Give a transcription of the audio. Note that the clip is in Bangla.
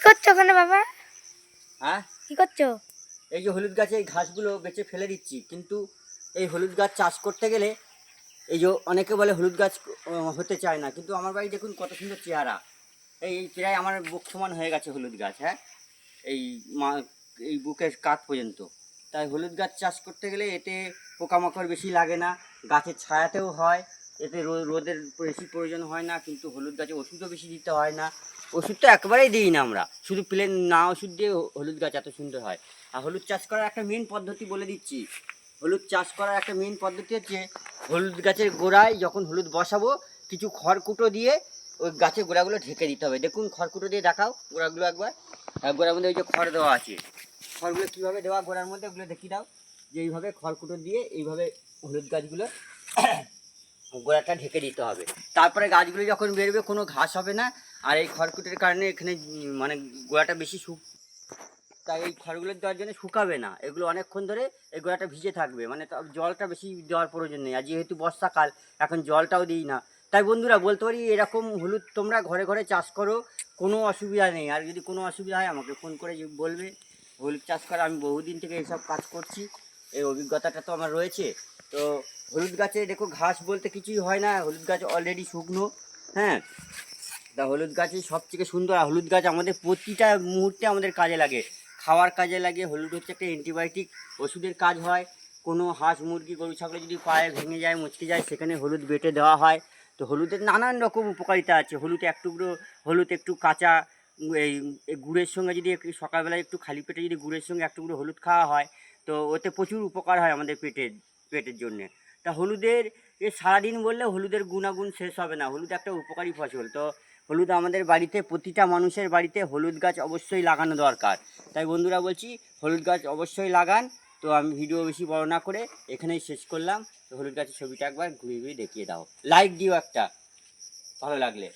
করছ ওখানে বাবা? হ্যাঁ? কি করছ? এই যে হলুদ গাছে এই ঘাসগুলো বেঁচে ফেলে দিচ্ছি কিন্তু এই হলুদ গাছ চাষ করতে গেলে এই যে অনেকে বলে হলুদ গাছ হতে চায় না কিন্তু আমার বাড়ি দেখুন কত সুন্দর চেহারা। এই প্রায় আমার বুক সমান হয়ে গেছে হলুদ গাছ হ্যাঁ? এই মা এই বুকের কাঠ পর্যন্ত। তাই হলুদ গাছ চাষ করতে গেলে এতে পোকামাকড় বেশি লাগে না গাছের ছায়াতেও হয় এতে রোদের বেশি প্রয়োজন হয় না, কিন্তু হলুদ গাছে ওষুধও বেশি দিতে হয় না। ওষুধ তো একেবারেই দিই না আমরা। শুধু প্লেন না ওষুধ দিয়ে হলুদ গাছ এত সুন্দর হয়। আর হলুদ চাষ করার একটা মেন পদ্ধতি বলে দিচ্ছি। হলুদ চাষ করার একটা মেন পদ্ধতি হচ্ছে, হলুদ গাছের গোড়ায় যখন হলুদ বসাবো, কিছু খড়কুটো দিয়ে ওই গাছের গোড়াগুলো ঢেকে দিতে হবে। দেখুন, খড়কুটো দিয়ে দেখাও গোড়াগুলো একবার। আর গোড়ার মধ্যে ওই যে খড় দেওয়া আছে। খড়গুলো কীভাবে দেওয়া গোড়ার মধ্যে, ওগুলো দেখিয়ে দাও। যে এইভাবে খড়কুটো দিয়ে এইভাবে হলুদ গাছগুলো গোড়াটা ঢেকে দিতে হবে। তারপরে গাছগুলো যখন বেরোবে, কোনো ঘাস হবে না। আর এই খড়কুটোর কারণে এখানে মানে গোড়াটা বেশি শুক তাই এই খড়গুলো দেওয়ার জন্য শুকাবে না। এগুলো অনেকক্ষণ ধরে এই গোড়াটা ভিজে থাকবে। মানে জলটা বেশি দেওয়ার প্রয়োজন নেই। আর যেহেতু বর্ষাকাল, এখন জলটাও দিই না। তাই বন্ধুরা, বলতে পারি এরকম হলুদ তোমরা ঘরে ঘরে চাষ করো, কোনো অসুবিধা নেই। আর যদি কোনো অসুবিধা হয়, আমাকে ফোন করে বলবে। হলুদ চাষ করা, আমি বহুদিন থেকে এইসব কাজ করছি। এই অভিজ্ঞতাটা তো আমার রয়েছে। তো হলুদ গাছে দেখো ঘাস বলতে কিছুই হয় না, হলুদ গাছ অলরেডি শুকনো হ্যাঁ? তা হলুদ গাছই সব থেকে সুন্দর, আর হলুদ গাছ আমাদের প্রতিটা মুহূর্তে আমাদের কাজে লাগে। খাওয়ার কাজে লাগে, হলুদ হচ্ছে একটা অ্যান্টিবায়োটিক ওষুধের কাজ হয়। কোনো হাঁস মুরগি গরু ছাগল যদি পায়ে ভেঙে যায়, মুচকে যায়, সেখানে হলুদ বেটে দেওয়া হয়। তো হলুদের নানান রকম উপকারিতা আছে। হলুদ এক টুকরো, হলুদ একটু কাঁচা, এই গুড়ের সঙ্গে যদি সকালবেলায় একটু খালি পেটে যদি গুড়ের সঙ্গে এক টুকরো হলুদ খাওয়া হয়, তো ওতে প্রচুর উপকার হয় আমাদের পেটের পেটের জন্যে। তা হলুদের, এ সারাদিন বললে হলুদের গুণাগুণ শেষ হবে না। হলুদ একটা উপকারী ফসল। তো হলুদ আমাদের বাড়িতে, প্রতিটা মানুষের বাড়িতে হলুদ গাছ অবশ্যই লাগানো দরকার। তাই বন্ধুরা বলছি, হলুদ গাছ অবশ্যই লাগান। তো আমি ভিডিও বেশি বড় না করে এখানেই শেষ করলাম। তো হলুদ গাছের ছবিটা একবার ঘুরিয়ে ঘুরিয়ে দেখিয়ে দাও। লাইক দিও একটা। ভালো লাগলে।